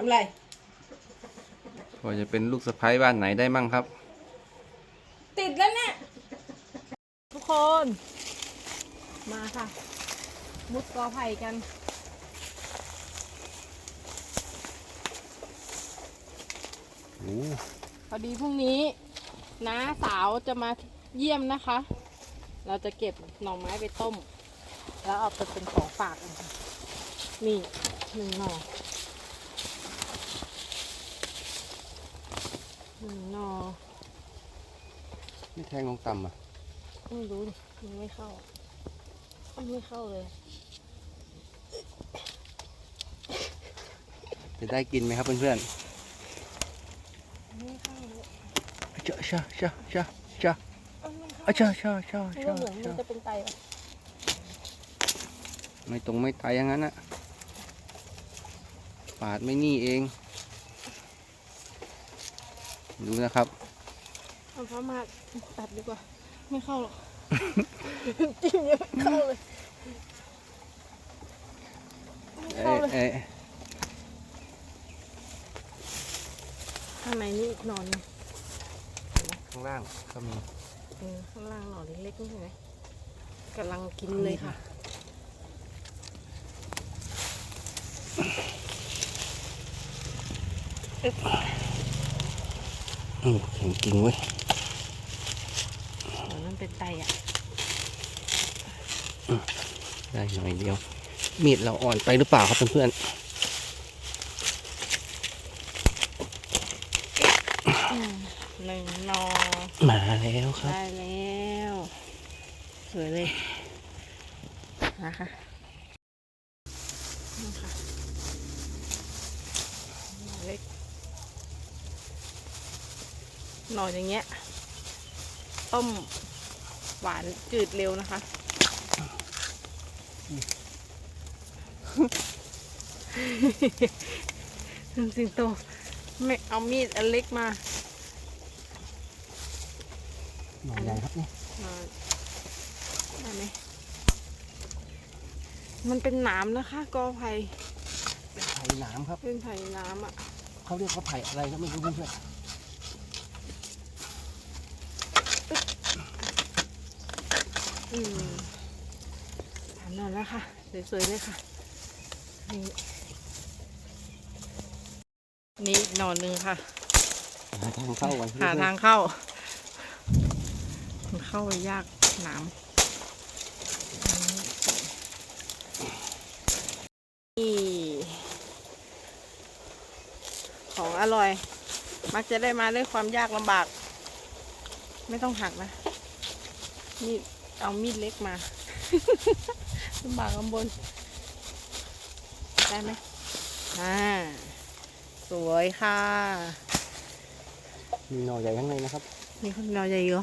ทำไร พอจะเป็นลูกสะใภ้บ้านไหนได้มั่งครับ ติดแล้วเนี่ย ทุกคน มาค่ะ มุดกอไผ่กันพอดีพรุ่งนี้น้าสาวจะมาเยี่ยมนะคะ เราจะเก็บหน่อไม้ไปต้ม แล้วเอาไปเป็นของฝากกันค่ะนี่หนึ่งหน่อ นึ่งหน่อไม่แทงลงต่ำอะไม่รู้ดิมันไม่เข้ามันไม่เข้าเลย จะได้กินไหมครับเพื่อนไม่เข้าเลยๆเจ้าชาชาชาชามันไม่เข้าอะชาชาชาไม่ชารู้เหมือนมันชาจะเป็นไตอะไม่ตรงไม่ไตอย่างนั้นอะปาดไม่นี่เอง ดูนะครับเอาพระมาตัดดีกว่า ไม่เข้าหรอกจิ้มยังไม่เข้าเลยไม่เอ๊เข้าเลยเอ๊ะข้างในนี่หนอนนี่ข้างล่างก็มีเออข้างล่างหนอนเล็กๆนี่เห็นไหมกำลังกินเลยค่ะ อืมแข็งจริงเว้ยเหมือนมันเป็นไตอะ ได้หน่อยเดียว มีดเราอ่อนไปหรือเปล่าครับเพื่อนหนึ่งหนอๆมาแล้วครับ ได้แล้ว สวยเลยนะคะนี่ค่ะหน่อเล็ก หน่ออย่างเงี้ย ต้มหวานจืดเร็วนะคะ สิงโตไม่เอามีดอันเล็กมาหน่อใหญ่ครับเนี่ยอ่าได้ไหมมันเป็นหนามนะคะกอไผ่เป็นไผ่หนามครับ เป็นไผ่น้ำอะเขาเรียกว่าไผ่อะไรก็ไม่รู้เพื่อน อืมถามหน่อยนะคะสวยๆเลยค่ะ นี่ นี่อีกหนอนหนึ่งค่ะๆหาทางเข้าไว้หาทางเข้ามันเข้าไปยากหนามนี่ ของอร่อย มักจะได้มาด้วยความยากลำบาก ไม่ต้องหักนะมีด เอามีดเล็กมาลำบากลำบน ได้ไหมอ่า สวยค่ะ มีหน่อใหญ่ข้างในนะครับ มีคนนอนใหญ่เหรอ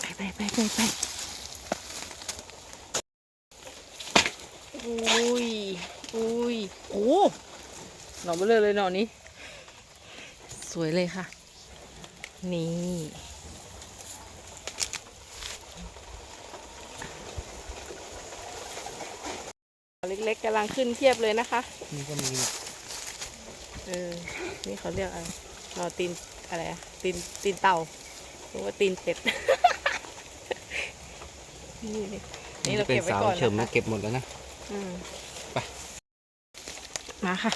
ไปไปไปไปไปอุ้ย อุ้ย โอ้หน่อเบลอเลยหน่อนี้ สวยเลยค่ะ นี่ เล็กๆกำลังขึ้นเทียบเลยนะคะ นี่ก็มีเออ นี่เขาเรียกอะไรหนอตีนอะไรอะตีนตีนเต่าหรือว่าตีนเป็ด นี่นี่นี่เราเป็นเก็บไว้สาวก่อนเฉิมนะนะคะเก็บหมดแล้วนะอืมไป มาค่ะ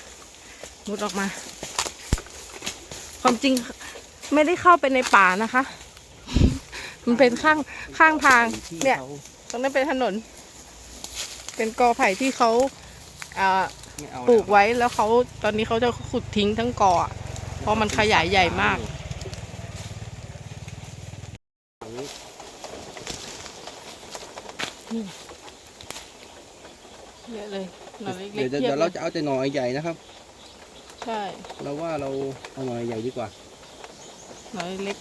มุดออกมา ความจริงไม่ได้เข้าไปในป่านะคะ มันเป็นข้างข้างทางที่เนี่ยขาตรงนั้นเป็นถนน เป็นกอไผ่ที่เขาอ่าไม่เอาปลูกแวไว้แล้วเขาตอนนี้เขาจะขุดทิ้งทั้งกออะเพราะมันขยายใหญ่มากเยอะเลยหน่อเล็กเดี๋ยวๆจะเทียเดี๋บยวเลเรายจะเอาแต่หน่อใหญ่นะครับ ใช่เราว่าเราเอาหน่อใหญ่ดีกว่าหน่อเล็ก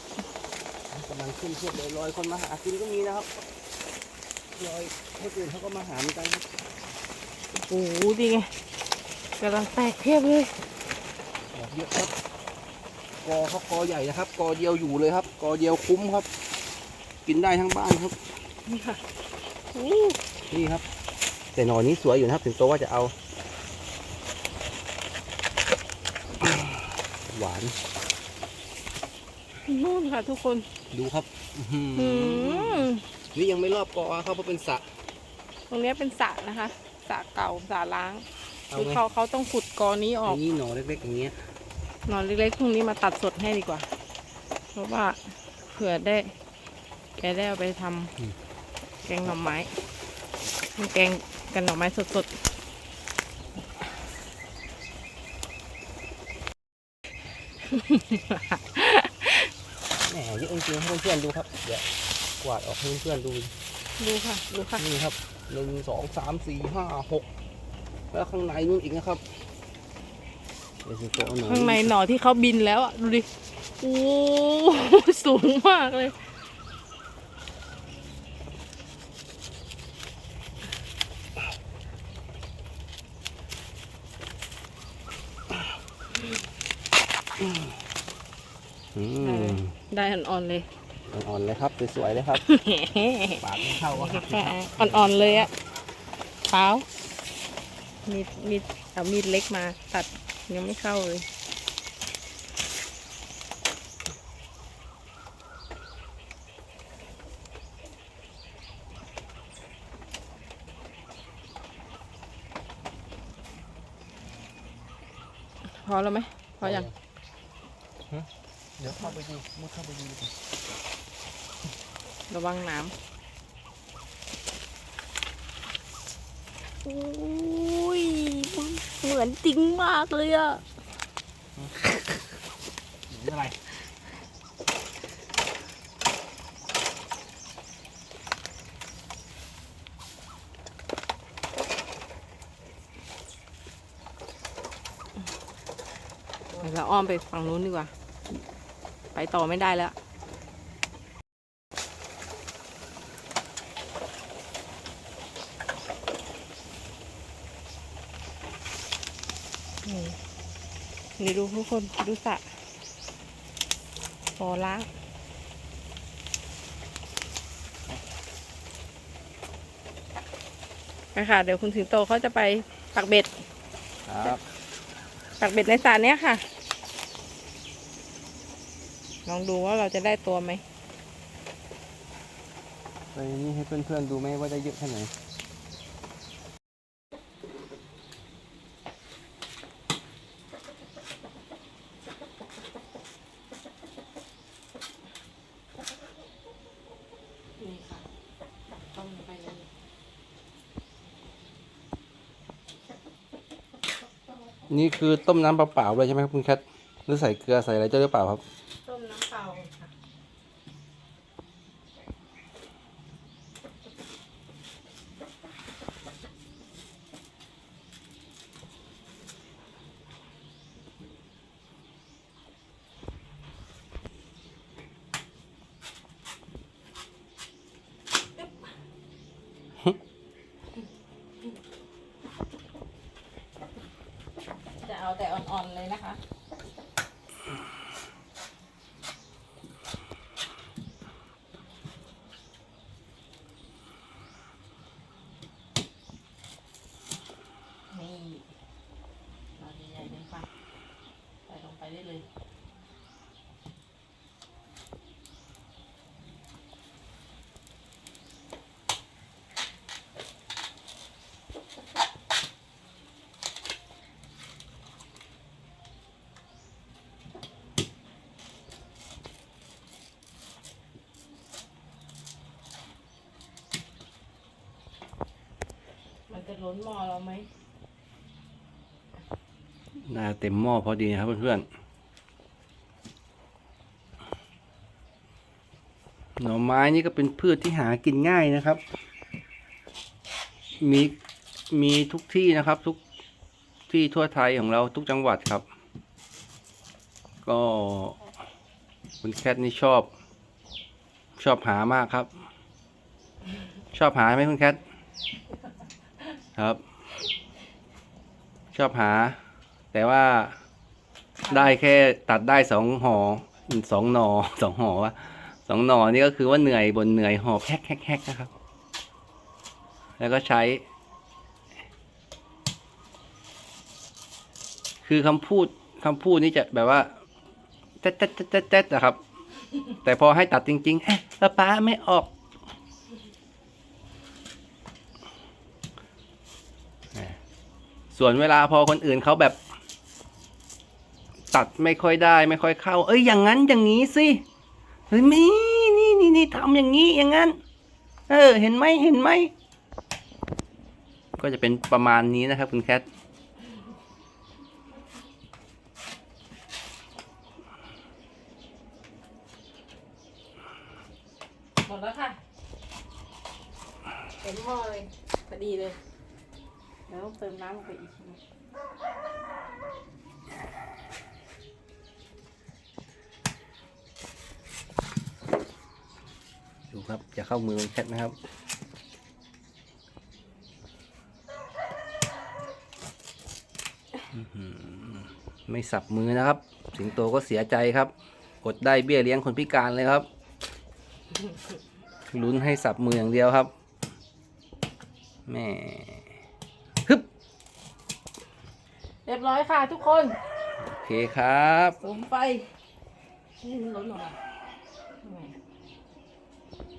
กำลังขึ้นเทียบเลยลอยคนมาหากินก็มีนะครับ ลอยคนอื่นเขาก็มาหาเหมือนกันครับโอ้โหดีไงกำลังแตกเทียบเลยดอกเยอะครับ กอเขากอใหญ่นะครับ กอเดียวอยู่เลยครับ กอเดียวคุ้มครับ กินได้ทั้งบ้านครับ นี่ค่ะอู้นี่ครับ แต่หน่อนี้สวยอยู่นะครับ ถึงตัวว่าจะเอา หวาน นู่นค่ะทุกคนดูครับ อื้อหืออืม นี่ยังไม่รอบกอครับเพราะเป็นสระ ตรงเนี้ยเป็นสระนะคะสระเก่าสระล้างเอาคือไงเขาเขาต้องขุดกอนี้ออกอันนี้หน่อเล็กๆอย่างเงี้ยหนอนเล็กๆพรุ่งนี้มาตัดสดให้ดีกว่า เพราะว่าเผื่อได้ แกได้เอาไปทำแกงหน่อไม้ทำแกงกันหน่อไม้สดแหมเยอะจริงๆให้เพื่อนๆดูครับเดี๋ยว กวาดออกให้เพื่อนๆดูๆดูค่ะดูค่ะนี่ครับหนึ่งสองสามสี่ห้าหกแล้วข้างในนู่นอีกนะครับเดี๋ยวสิโตะหน่อยข้างในหน่อที่เขาบินแล้วอะดูดิโอ้สูงมากเลยอืมได้อ่อนๆเลย อ่อนๆเลยครับสวยๆเลยครับปากไม่เข้าอะครับอ่อนๆเลยอะเปล่ามีดมีดเอามีดเล็กมาตัดยังไม่เข้าเลยพอแล้วไหมพอยังฮะเดี๋ยวเข้าไปดูมุดเข้าไปดูดีกว่า ระวังน้ำโอ้ยเหมือนจริงมากเลยอะเรื่องอะไรเราอ้อมไปฝั่งนู้นดีกว่า ไปต่อไม่ได้แล้ว นี่ดูทุกคนดูสระพอล้างไปค่ะเดี๋ยวคุณสิงโตเขาจะไปปักเบ็ดครับปักเบ็ดในสระเนี้ยค่ะ ลองดูว่าเราจะได้ตัวไหมไปนี่ให้เพื่อนๆดูไหมว่าได้เยอะแค่ไหน นี่ค่ะต้องไปเลยนี่คือต้มน้ำเปล่าๆเลยใช่ไหมครับคุณแคทหรือใส่เกลือใส่อะไรเจ้าหรือเปล่าครับ ต้มน้ำเปล่าค่ะ จะเอาแต่อ่อนๆเลยนะคะ นี่เราใหญ่ๆเลยค่ะ ใส่ลงไปได้เลย มันจะ ล้นหม้อเราไหมน่าเต็มหม้อพอดีนะครับเพื่อนๆ หน่อไม้นี่ก็เป็นพืชที่หากินง่ายนะครับ มีมีทุกที่นะครับ ทุกที่ทั่วไทยของเราทุกจังหวัดครับ ก็คุณแคทนี่ชอบ ชอบหามากครับ ชอบหาไหมคุณแคท ครับ ชอบหา แต่ว่าได้แค่ตัดได้สองหอสองหนอสองหอวะสองหนอนี่ก็คือว่าเหนื่อยบนเหนื่อยหอบแฮกแฮกแฮกนะครับ แล้วก็ใช้ คือคำพูดคำพูดนี่จะแบบว่าแจ๊ดแจ๊ดแจ๊ดแจ๊ดนะครับ แต่พอให้ตัดจริงๆเอ๊ะป้าไม่ออกแหม ส่วนเวลาพอคนอื่นเขาแบบ ตัดไม่ค่อยได้ ไม่ค่อยเข้า เอ้ยอย่างนั้นอย่างนี้สิเฮ้ยมีนี่นี่นี่ทำอย่างนี้อย่างนั้น เออ เห็นไหมเห็นไหมก็จะเป็นประมาณนี้นะครับ คุณแคทหมดแล้วค่ะเต็มหม้อเลยพอดีเลย ดี๋ยวต้องเติมน้ำลงไปอีกนึงดูครับอย่าเข้ามือคุณแคทนะครับไม่สับมือนะครับ สิงโตก็เสียใจครับ อดได้เบี้ยเลี้ยงคนพิการเลยครับ ลุ้นให้สับมืออย่างเดียวครับ แม่ฮึบ เรียบร้อยค่ะทุกคนโอเคครับสูงไปนี่มันล้นออกมาทำไม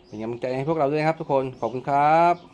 เป็นกำลังใจให้พวกเราด้วยนะครับทุกคนขอบคุณครับค่ะ